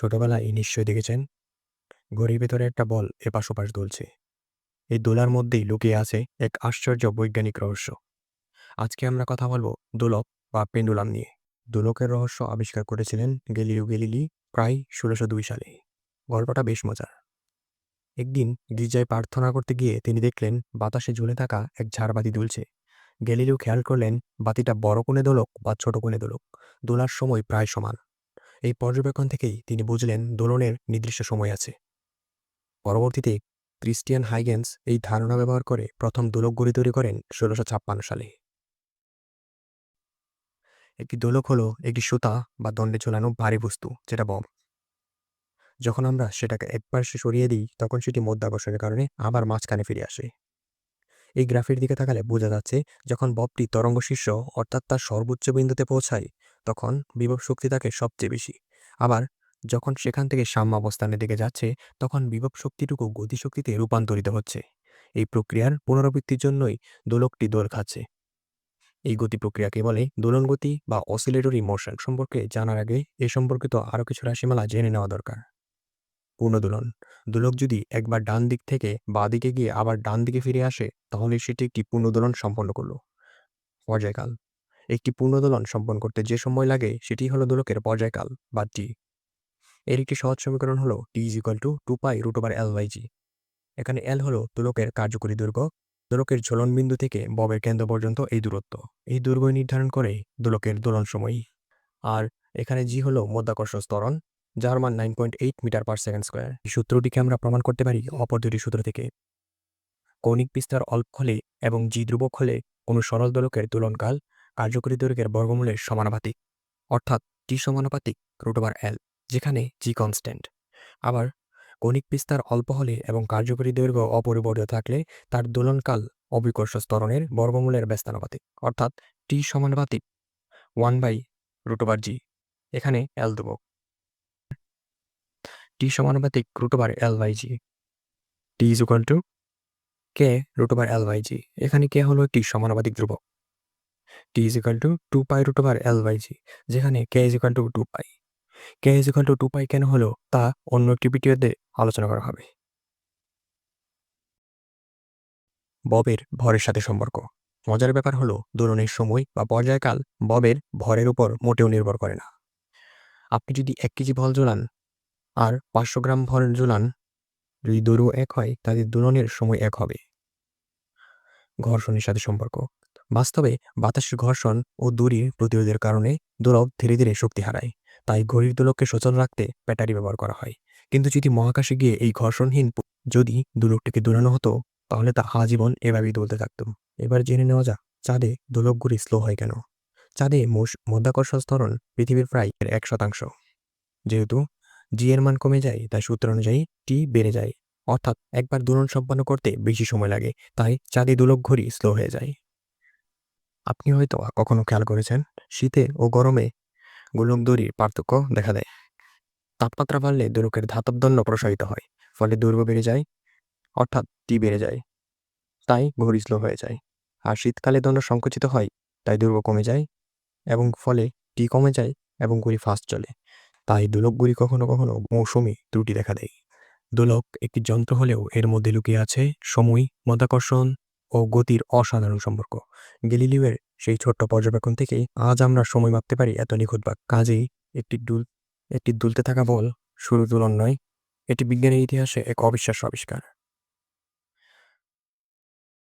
ছোটবেলায় নিশ্চয়ই দেখেছেন? ঘড়ির ভেতরে একটা বল এপাশ ওপাশ দুলছে। এই দোলার মধ্যেই লুকিয়ে আছে এক আশ্চর্য বৈজ্ঞানিক রহস্য। আজকে আমরা কথা বলব দোলক বা পেন্ডুলাম নিয়ে। দোলকের রহস্য আবিষ্কার করেছিলেন গেলিলিও গেলিলি প্রায় ষোলোশো দুই সালে। গল্পটা বেশ মজার। একদিন গির্জায় প্রার্থনা করতে গিয়ে তিনি দেখলেন বাতাসে ঝুলে থাকা এক ঝাড়বাতি দুলছে। গেলিলিও খেয়াল করলেন বাতিটা বড় কোণে দোলক বা ছোট কোণে দোলক। দোলার সময় প্রায় সমান। এই পর্যবেক্ষণ থেকেই তিনি বুঝলেন দোলনের নির্দিষ্ট সময় আছে। পরবর্তীতে ক্রিস্টিয়ান হাইগেন্স এই ধারণা ব্যবহার করে প্রথম দোলক গড়ি তৈরি করেন ষোলোশো ছাপ্পান্ন সালে। একটি দোলক হলো একটি সুতা বা দণ্ডে ঝোলানো ভারী বস্তু, যেটা বম। যখন আমরা সেটাকে একবার সরিয়ে দিই, তখন সেটি মধ্যাকর্ষণের কারণে আবার মাঝখানে ফিরে আসে। এই গ্রাফের দিকে তাকালে বোঝা যাচ্ছে, যখন ববটি তরঙ্গ শীর্ষ অর্থাৎ তার সর্বোচ্চ বিন্দুতে পৌঁছায় তখন বিভব শক্তি থাকে সবচেয়ে বেশি। আবার যখন সেখান থেকে সাম্যাবস্থানের দিকে যাচ্ছে, তখন বিভব শক্তিটুকু গতিশক্তিতে রূপান্তরিত হচ্ছে। এই প্রক্রিয়ার পুনরাবৃত্তির জন্যই দোলকটি দোল খাচ্ছে। এই গতি প্রক্রিয়াকে বলে দোলন গতি বা অসিলেটরি মোশন সম্পর্কে জানার আগে এ সম্পর্কিত আরও কিছু রাশিমালা জেনে নেওয়া দরকার। পূর্ণদোলন দোলক যদি একবার ডান দিক থেকে বাঁ দিকে গিয়ে আবার ডান দিকে ফিরে আসে, তাহলে সেটি একটি পূর্ণদোলন সম্পন্ন করল। পর্যায়কাল। একটি পূর্ণদোলন সম্পন্ন করতে যে সময় লাগে, সেটি হলো দোলকের পর্যায়কাল, বা টি। এর একটি সহজ সমীকরণ হলো T is equal to two pi root over L by G. এখানে এল হলো দোলকের কার্যকরী দৈর্ঘ্য, দোলকের ঝোলন বিন্দু থেকে ববের কেন্দ্র পর্যন্ত এই দূরত্ব। এই দৈর্ঘ্য নির্ধারণ করে দোলকের দোলন সময়। আর এখানে জি হলো মধ্যাকর্ষণ স্তরণ যার মান nine point eight metre per second square. এই সূত্রটিকে আমরা প্রমাণ করতে পারি অপর দুটি সূত্র থেকে। কৌণিক বিস্তার অল্প হলে এবং জি ধ্রুবক হলে কোনো সরল দোলকের দোলনকাল কার্যকরী দৈর্ঘ্যের বর্গমূলের সমানুপাতিক, অর্থাৎ টি সমানুপাতিক রুট ওভার এল, যেখানে জি কনস্ট্যান্ট আবার কৌণিক বিস্তার অল্প হলে এবং কার্যকরী দৈর্ঘ্য অপরিবর্তিত থাকলে তার দোলনকাল অবিকর্ষ স্তরণের বর্গমূলের ব্যস্তানুপাতিক, অর্থাৎ টি সমানুপাতিক one by root over G এখানে এল ধ্রুবক। টি সমানুপাতিক root over L by G T is equal to K root over L by G এখানে কে হলো একটি সমানুপাতিক ধ্রুবক। T is equal to two pi root over L by G যেখানে K is equal to two pi K is equal to two pi কেন হলো? তা অন্য একটি ভিডিওতে আলোচনা করা হবে। ববের ভরের সাথে সম্পর্ক। মজার ব্যাপার হলো দোলনের সময় বা পর্যায়কাল ববের ভরের উপর মোটেও নির্ভর করে না। আপনি যদি এক কেজি বল ঝোলান আর পাঁচশো গ্রাম ভর ঝোলান যদি দৈর্ঘ্য এক হয় তাদের দোলনের সময় এক হবে। ঘর্ষণের সাথে সম্পর্ক। বাস্তবে বাতাসের ঘর্ষণ ও দড়ির প্রতিরোধের কারণে দোলক ধীরে ধীরে শক্তি হারায়। তাই ঘড়ির দোলককে সচল রাখতে ব্যাটারি ব্যবহার করা হয়। কিন্তু যদি মহাকাশে গিয়ে এই ঘর্ষণহীন যদি দোলকটিকে দোলানো হতো, তাহলে তা আজীবন এভাবেই দোলতে থাকতো। এবার জেনে নেওয়া যাক, চাঁদে দোলক ঘুরি স্লো হয় কেন? চাঁদে মোষ মধ্যাকর্ষণ স্তরণ পৃথিবীর প্রায় এর এক শতাংশ। যেহেতু জি এর মান কমে যায়, তাই সূত্র অনুযায়ী টি বেড়ে যায়। অর্থাৎ একবার দোলন সম্পন্ন করতে বেশি সময় লাগে, তাই চাঁদে দোলক ঘড়ি স্লো হয়ে যায়। আপনি হয়তো কখনো খেয়াল করেছেন, শীতে ও গরমে গোলক দড়ির পার্থক্য দেখা দেয়। তাপমাত্রা বাড়লে দোলকের ধাতব দণ্ড প্রসারিত হয়, ফলে দৈর্ঘ্য বেড়ে যায়, অর্থাৎ টি বেড়ে যায়, তাই ঘড়ি স্লো হয়ে যায়। আর শীতকালে দণ্ড সংকুচিত হয়, তাই দৈর্ঘ্য কমে যায় এবং ফলে টি কমে যায় এবং ঘড়ি ফাস্ট চলে। তাই দোলকগুলি কখনো কখনো মৌসুমি ত্রুটি দেখা দেয়। দোলক একটি যন্ত্র হলেও এর মধ্যে লুকিয়ে আছে সময়, মধ্যাকর্ষণ ও গতির অসাধারণ সম্পর্ক। গেলিলিওয়ের সেই ছোট্ট পর্যবেক্ষণ থেকেই আজ আমরা সময় মাপতে পারি এত নিখুঁতভাগ কাজেই একটি দুল, একটি দুলতে থাকা বল শুরু দুলন নয় এটি বিজ্ঞানের ইতিহাসে এক অবিশ্বাস্য আবিষ্কার।